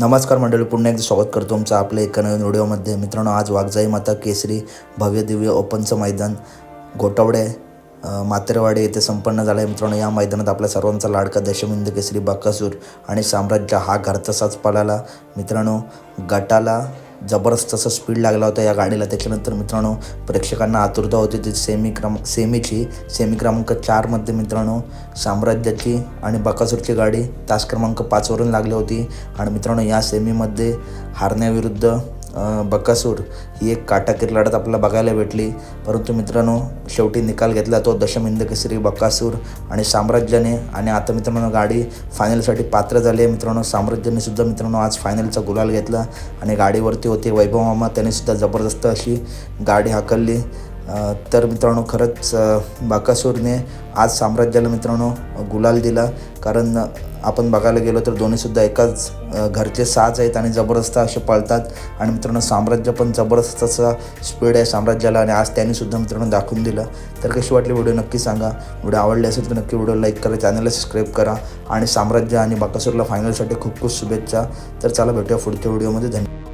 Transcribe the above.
नमस्कार मंडळी पुन्हा एकदा स्वागत करतो तुमचं आपल्या एका नवीन व्हिडिओमध्ये. मित्रांनो आज वाघजाई माता केसरी भव्य दिव्य ओपनचं मैदान गोटावडे अ, मातेरवाडी येथे संपन्न झालं आहे मित्रांनो या मैदानात आपल्या सर्वांचा लाडका दशमिंद केसरी बकासूर आणि साम्राज्य हा घरचा साच पळाला. मित्रांनो गटाला जबरदस्त असं स्पीड लागला होता या गाडीला. त्याच्यानंतर मित्रांनो प्रेक्षकांना आतुरता होती ती सेमी क्रम सेमीची सेमी क्रमांक चारमध्ये मित्रांनो साम्राज्याची आणि बकासूरची गाडी तास क्रमांक पाचवरून लागली होती. आणि मित्रांनो या सेमीमध्ये हारण्याविरुद्ध बकासूर ही एक काटाकीर लढत आपल्याला बघायला भेटली. परंतु मित्रांनो शेवटी निकाल घेतला तो दशमिंद केसरी बकासूर आणि साम्राज्याने आणि आता मित्रांनो गाडी फायनलसाठी पात्र झाली आहे. मित्रांनो साम्राज्याने सुद्धा मित्रांनो आज फायनलचा गुलाल घेतला आणि गाडीवरती होते वैभव मामा त्याने सुद्धा जबरदस्त अशी गाडी हाकलली. तर मित्रांनो खरंच बाकासूरने आज साम्राज्याला मित्रांनो गुलाल दिला. कारण आपण बघायला गेलो तर दोन्हीसुद्धा एकाच घरचे साज आहेत आणि जबरदस्त असे पळतात. आणि मित्रांनो साम्राज्य पण जबरदस्त असा स्पीड आहे साम्राज्याला आणि आज त्यांनीसुद्धा मित्रांनो दाखवून दिलं. तर कशी वाटली व्हिडिओ नक्की सांगा. व्हिडिओ आवडले असेल तर नक्की व्हिडिओ लाईक करा चॅनलला सबस्क्राईब करा. आणि साम्राज्य आणि बाकासूरला फायनलसाठी खूप खूप शुभेच्छा. तर चला भेटूया पुढच्या व्हिडिओमध्ये. धन्यवाद.